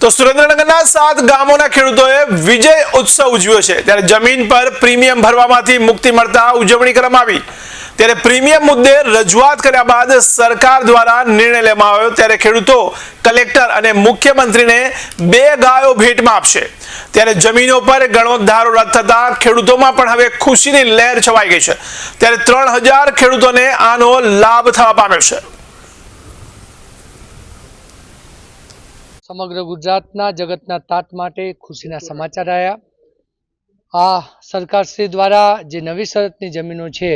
તો સુરેન્દ્રનગરના સાત ગામોના ખેડૂતોએ વિજય ઉત્સવ ઉજવ્યો છે. ત્યારે જમીન પર પ્રીમિયમ ભરવામાંથી મુક્તિ મળતા ઉજવણી કરવામાં આવી. ત્યારે પ્રીમિયમ મુદ્દે રજૂઆત કર્યા બાદ સરકાર દ્વારા નિર્ણય લેવામાં આવ્યો. ત્યારે ખેડૂતો, કલેક્ટર અને મુખ્યમંત્રીને બે ગાયો ભેટમાં આપશે. ત્યારે જમીનો પર ગણોદ્ધારો રદ થતા ખેડૂતોમાં પણ હવે ખુશીની લહેર છવાઈ ગઈ છે. ત્યારે ત્રણ હજાર ખેડૂતોને આનો લાભ થવા પામ્યો છે. સમગ્ર ગુજરાતના, જગતના તાત માટે ખુશીના સમાચાર આવ્યા આ સરકારશ્રી દ્વારા જે નવી શરતની જમીનો છે,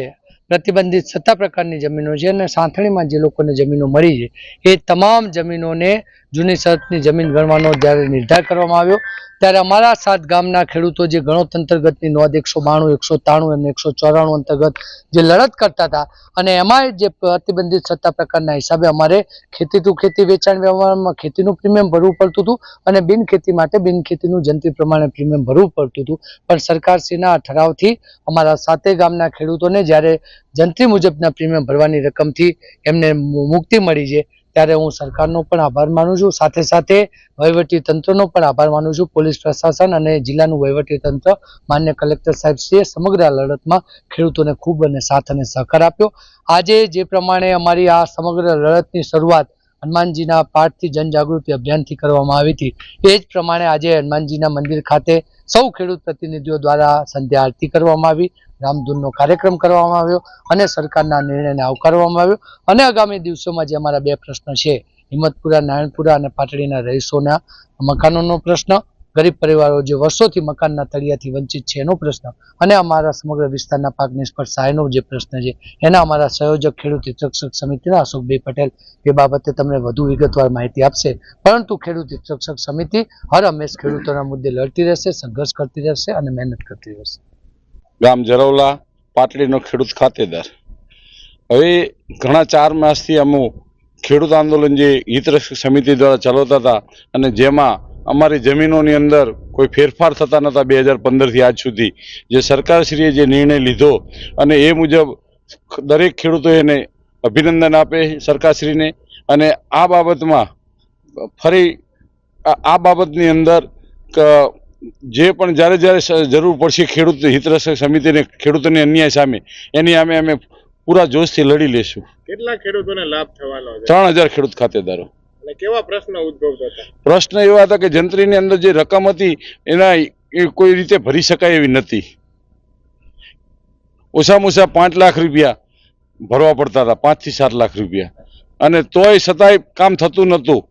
પ્રતિબંધિત સત્તા પ્રકારની જમીનો છે અને સાંથણીમાં જે લોકોને જમીનો મળી છે, એ તમામ જમીનોને જૂની શરતની જમીન ગણવાનો જ્યારે નિર્ધાર કરવામાં આવ્યો, ત્યારે અમારા સાત ગામના ખેડૂતો જે ગણોતંત્રગતની નોંધ એકસો બાણું, એકસો ત્રાણું અને એકસો ચોરાણું અંતર્ગત જે લડત કરતા હતા અને એમાંય જે પ્રતિબંધિત સત્તા પ્રકારના હિસાબે અમારે ખેતી ટુ ખેતી વેચાણ વ્યવહારમાં ખેતીનું પ્રીમિયમ ભરવું પડતું હતું અને બિન ખેતી માટે બિન ખેતીનું જંત્રી પ્રમાણે પ્રીમિયમ ભરવું પડતું હતું. પણ સરકારશ્રીના ઠરાવથી અમારા સાતે ગામના ખેડૂતોને જ્યારે જંત્રી મુજબના પ્રીમિયમ ભરવાની રકમથી એમને મુક્તિ મળી છે ત્યારે હું સરકારનો પણ આભાર માનું છું. સાથે સાથે વહીવટી તંત્રનો પણ આભાર માનું છું. પોલીસ પ્રશાસન અને જિલ્લાનું વહીવટી તંત્ર માન્ય કલેક્ટર સાહેબશ્રીએ સમગ્ર લડતમાં ખેડૂતોને ખૂબ અને સાથ અને સહકાર આપ્યો. આજે જે પ્રમાણે અમારી આ સમગ્ર લડતની શરૂઆત હનુમાનજીના પાઠથી જનજાગૃતિ અભિયાનથી કરવામાં આવી હતી. એ જ પ્રમાણે આજે હનુમાનજીના મંદિર ખાતે સૌ ખેડૂત પ્રતિનિધિઓ દ્વારા સંધ્યા આરતી કરવામાં આવી, રામધૂનનો કાર્યક્રમ કરવામાં આવ્યો અને સરકારના નિર્ણયને આવકારવામાં આવ્યો. અને આગામી દિવસોમાં જે અમારા બે પ્રશ્ન છે, હિંમતપુરા, નારાયણપુરા અને પાટડીના રહીશોના મકાનોનો પ્રશ્ન ગરીબ પરિવારો જે વર્ષોથી મકાનના તળિયાથી વંચિત છે, એનો પ્રશ્ન. અને અમારા સમગ્ર વિસ્તારના પાક નિષ્ફળ સહાયનો જે પ્રશ્ન છે, એના અમારા સંયોજક ખેડૂત હિતરક્ષક સમિતિના અશોકભાઈ પટેલ એ બાબતે તમને વધુ વિગતવાર માહિતી આપશે. પરંતુ ખેડૂત હિતરક્ષક સમિતિ હર હંમેશ ખેડૂતોના મુદ્દે લડતી રહેશે, સંઘર્ષ કરતી રહેશે અને મહેનત કરતી રહેશે. ગામ જરવલા પાટડીનો ખેડૂત ખાતેદાર. હવે ઘણા ચાર માસથી અમુક ખેડૂત આંદોલન જે હિતરક્ષક સમિતિ દ્વારા ચલાવતા હતા અને જેમાં અમારી જમીનોની અંદર કોઈ ફેરફાર થતા નહોતા બે હજાર પંદરથી આજ સુધી. જે સરકારશ્રીએ જે નિર્ણય લીધો અને એ મુજબ દરેક ખેડૂતો એને અભિનંદન આપે સરકારશ્રીને અને આ બાબતમાં ફરી આ આ બાબતની અંદર જે પણ જ્યારે જ્યારે જરૂર પડશે ખેડૂત હિતરક્ષક સમિતિને ખેડૂતોની અન્યાય સામે એની સામે અમે પૂરા જોશથી લડી લેશું. કેટલા ખેડૂતોને લાભ થવાનો ત્રણ હજાર ખેડૂત ખાતેદારો. પ્રશ્ન પ્રશ્ન એવા હતા કે જંત્રીની અંદર જે રકમ હતી, એના કોઈ રીતે ભરી શકાય એવી નથી. ઓછામાં ઓછા પાંચ લાખ રૂપિયા ભરવા પડતા હતા પાંચથી સાત લાખ રૂપિયા. અને તોય છતાંય કામ થતું નહોતું.